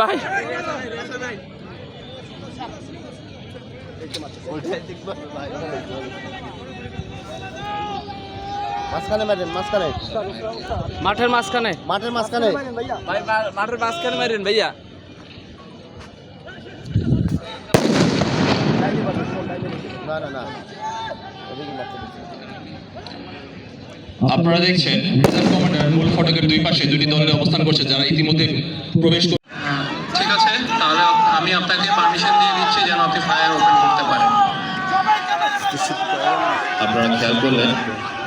ভাই। মাঝখানে মারেন মাঝখানে। মাঠের মাঝখানে। মাঠের মাঝখানে। ভাই মাঠের মাঝখানে মারেন ভাইয়া। না না না। আপনারা দেখছেন রিজার্ভ কমান্ডার মূল ফটকের দুই পাশে দুটি দলের অবস্থান করছে যারা ইতিমধ্যে প্রবেশ করে ঠিক আছে তাহলে আমি আপনাকে পারমিশন দিয়ে দিচ্ছি যেন আপনি ফায়ার ওপেন করতে পারেন আপনারা খেয়াল করলেন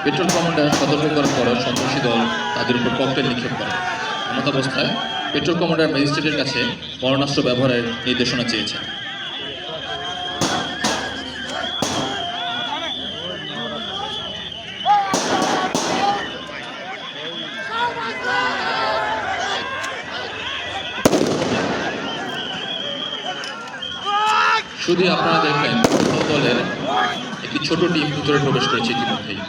পেট্রোল কমান্ডার সতর্ক করার পরও সন্ত্রাসী দল তাদের উপর ককটেল নিক্ষেপ করে। অবস্থায় পেট্রোল কমান্ডার ম্যাজিস্ট্রেটের কাছে মরণাস্ত্র ব্যবহারের নির্দেশনা চেয়েছেন শুধু আপনারা দেখবেন দলের একটি ছোট টিম ভিতরে প্রবেশ করেছে ইতিমধ্যেই।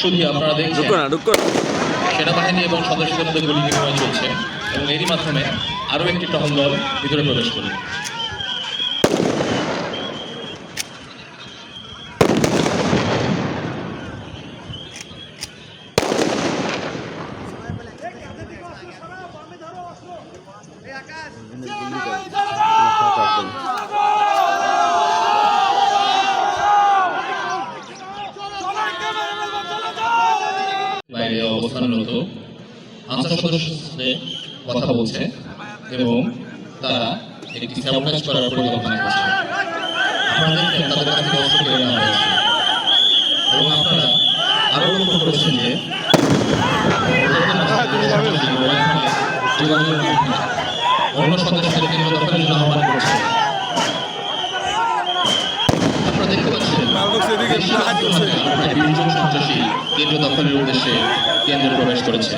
শুধু আপনারা দেখছেন। সেনাবাহিনী এবং সদস্যদের মধ্যে গুলি বিনিময় চলছে এবং এরই মাধ্যমে আরও একটি টহল দল ভিতরে প্রবেশ করবে বাইরে অবস্থানরত আনসার সদস্যদের কথা বলছে এবং তারা একটি স্যাবোটাজ করার পরিকল্পনা করছে। আপনারা দেখছেন তাদের কাছ অস্ত্র কেড়ে নেওয়া হয়েছে এবং আপনারা আরও লক্ষ্য করেছেন যে অন্য সদস্যদের কেন্দ্র দখলের জন্য আহ্বান করছে। দখলের উদ্দেশ্যে কেন্দ্রে প্রবেশ করেছে।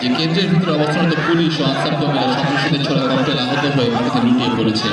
যে কেন্দ্রের ভিতরে অবস্থানত পুলিশ ও আনসার কর্মীরা সন্ত্রাসীদের ছোড়া ককটেল আহত হয়ে মাটিতে লুটিয়ে পড়েছে।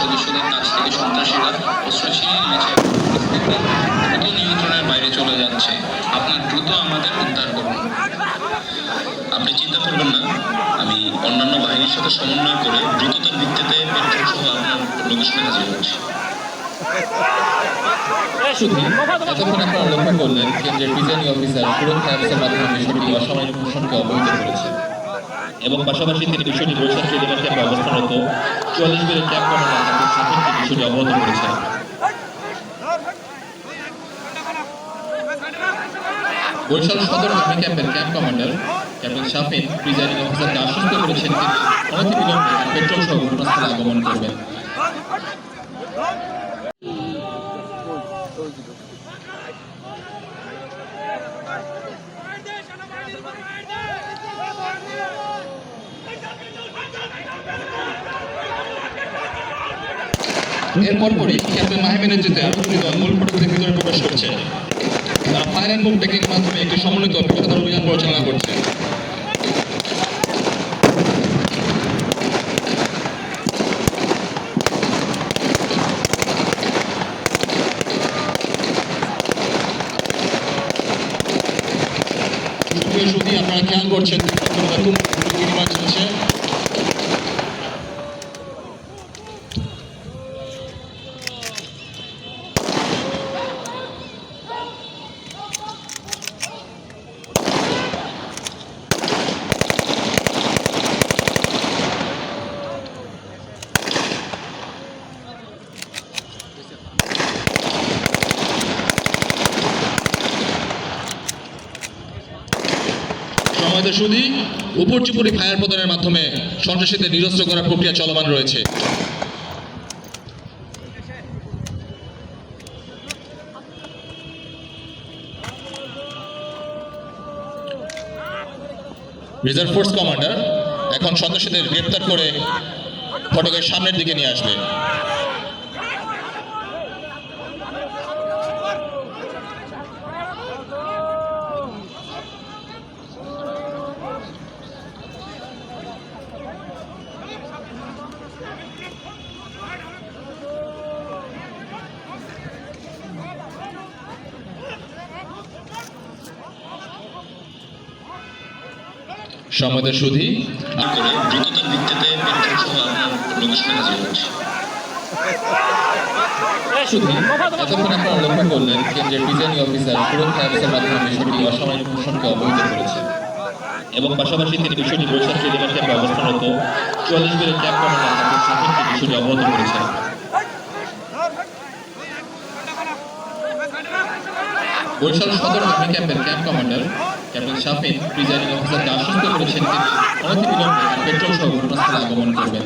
সদস্যদের কাছ থেকে সন্ত্রাসীরা অস্ত্র ছিনিয়ে নিয়েছে দ্রুত নিয়ন্ত্রণের বাইরে চলে যাচ্ছে। আপনি দ্রুত আমাদের উদ্ধার করুন। আপনি চিন্তা করবেন না, আমি অন্যান্য বাহিনীর সাথে সমন্বয় করে দ্রুততার ভিত্তিতে পেট্রোল সহ আপনার লোকেশনে হাজির হচ্ছি। এতক্ষণ আপনারা লক্ষ্য করলেন কেন্দ্রের প্রিজাইডিং অফিসার সুরক্ষা অ্যাপসের করেছে। এবং পাশাপাশি তিনি বিষয়টি বরিশাল চলে ক্যাম্পে অবস্থানরত চুয়াল্লিশ মিনিট কমান্ডার আব্দুল শাহিনকে বিষয়টি অবগত করেছেন বরিশাল সদর আর্মি ক্যাম্পের camp commander captain Shafin, presiding অফিসারকে আশ্বস্ত করেছেন। তিনি অনতিবিলম্বে পেট্রোল সহ ঘটনাস্থলে আগমন করবেন। এরপর পরপরই ক্যাপ্টেন মাহিমেনের জিতে আটটি দল মূল ফটকের ভিতরে প্রবেশ করছে। অ্যান্ড বোম টেকনিকের মাধ্যমে একটি সমন্বিত পেশাদার অভিযান পরিচালনা সময়ত সুদী উপর্যুপরি ফায়ার প্রদানের মাধ্যমে সন্ত্রাসীদের নিরস্ত্র করার প্রক্রিয়া চলমান রয়েছে। রিজার্ভ ফোর্স কমান্ডার এখন সন্ত্রাসীদের গ্রেপ্তার করে ফটকের সামনের দিকে নিয়ে আসবে। সমাদের সুধী। দ্রুততার ভিত্তিতে করলেন অফিসার এবং পাশাপাশি তিনি বিষয়টি অবস্থানরত তাকে বিষয়টি অবগত করেছেন। বরিশাল সদর ক্যাম্পের camp commander captain Shafin presiding অফিসারকে আশ্বস্ত করেছেন তিনি অনতিবিলম্বে পেট্রোল সহ ঘটনাস্থলে আগমন করবেন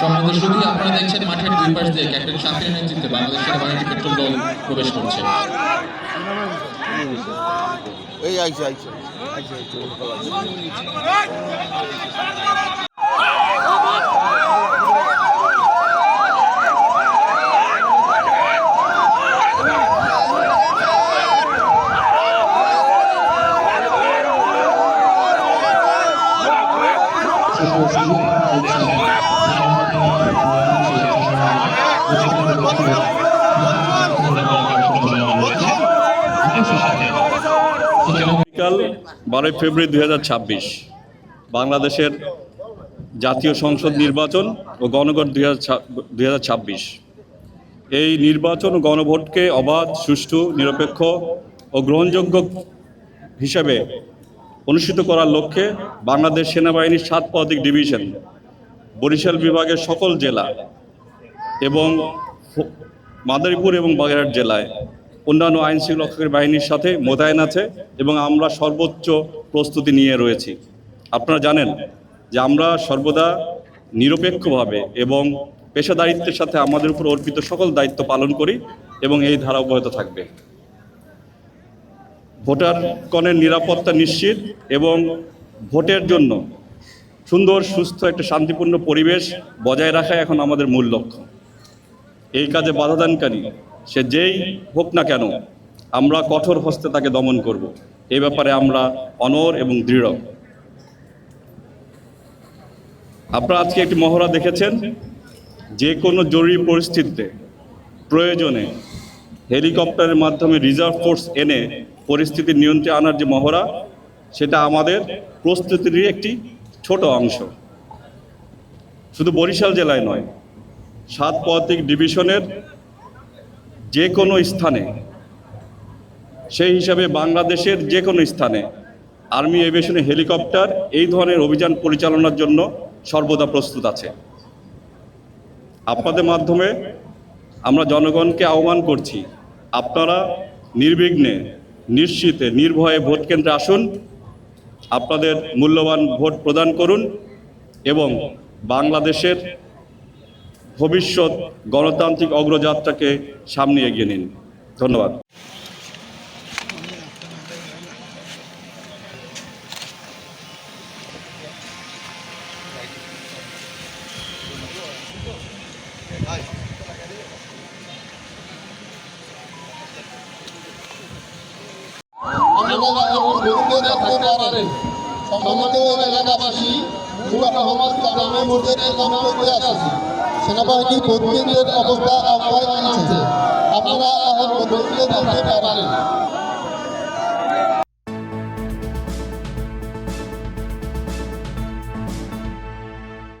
সম্মানিত শুধু আপনারা দেখছেন মাঠের দুই পাশ দিয়ে ক্যাপ্টেন শাফিনের নেতৃত্বে বাংলাদেশ সেনাবাহিনীর পেট্রোল দল প্রবেশ করছে এই বিকাল বারোই ফেব্রুয়ারি দুই হাজার ছাব্বিশ, বাংলাদেশের জাতীয় সংসদ নির্বাচন ও গণভোট দুই হাজার ছাব্বিশ। এই নির্বাচন ও গণভোটকে অবাধ, সুষ্ঠু, নিরপেক্ষ ও গ্রহণযোগ্য হিসেবে অনুষ্ঠিত করার লক্ষ্যে বাংলাদেশ সেনাবাহিনীর সাত পদাতিক ডিভিশন, বরিশাল বিভাগের সকল জেলা এবং মাদারীপুর এবং বাগেরহাট জেলায় অন্যান্য আইন শৃঙ্খলা বাহিনীর সাথে মোতায়েন আছে এবং আমরা সর্বোচ্চ প্রস্তুতি নিয়ে রয়েছি। আপনারা জানেন যে আমরা সর্বদা নিরপেক্ষভাবে এবং পেশাদারিত্বের সাথে আমাদের উপর অর্পিত সকল দায়িত্ব পালন করি এবং এই ধারা অব্যাহত থাকবে। ভোটারগণের নিরাপত্তা নিশ্চিত এবং ভোটের জন্য সুন্দর, সুস্থ একটা শান্তিপূর্ণ পরিবেশ বজায় রাখা এখন আমাদের মূল লক্ষ্য। এই কাজে বাধাদানকারী সে যেই হোক না কেন, আমরা কঠোর হস্তে তাকে দমন করব। এই ব্যাপারে আমরা অনর এবং দৃঢ়। আপনারা আজকে একটি মহড়া দেখেছেন, যে কোনো জরুরি পরিস্থিতিতে প্রয়োজনে হেলিকপ্টারের মাধ্যমে রিজার্ভ ফোর্স এনে পরিস্থিতি নিয়ন্ত্রণে আনার যে মহড়া, সেটা আমাদের প্রস্তুতির একটি ছোট অংশ। শুধু বরিশাল জেলায় নয়, সাত পদাতিক ডিভিশনের যে কোনো স্থানে, সেই হিসাবে বাংলাদেশের যে কোনো স্থানে আর্মি এভিয়েশনে হেলিকপ্টার, এই ধরনের অভিযান পরিচালনার জন্য সর্বদা প্রস্তুত আছে। আপনাদের মাধ্যমে আমরা জনগণকে আহ্বান করছি, আপনারা নির্বিঘ্নে নিশ্চিতে নির্ভয়ে ভোট কেন্দ্রে আসুন, আপনাদের মূল্যবান ভোট প্রদান করুন এবং বাংলাদেশের ভবিষ্যৎ গণতান্ত্রিক অগ্রযাত্রাকে সামনে এগিয়ে নিন। ধন্যবাদ। সম্মানিত এলাকাবাসী মুবারক রহমান কালামে এই গণনা করে আসছি সেনাবাহিনী কেন্দ্রের অবস্থা আবহাওয়ায় আনছে আপনারা কেন্দ্রে যেতে পারেন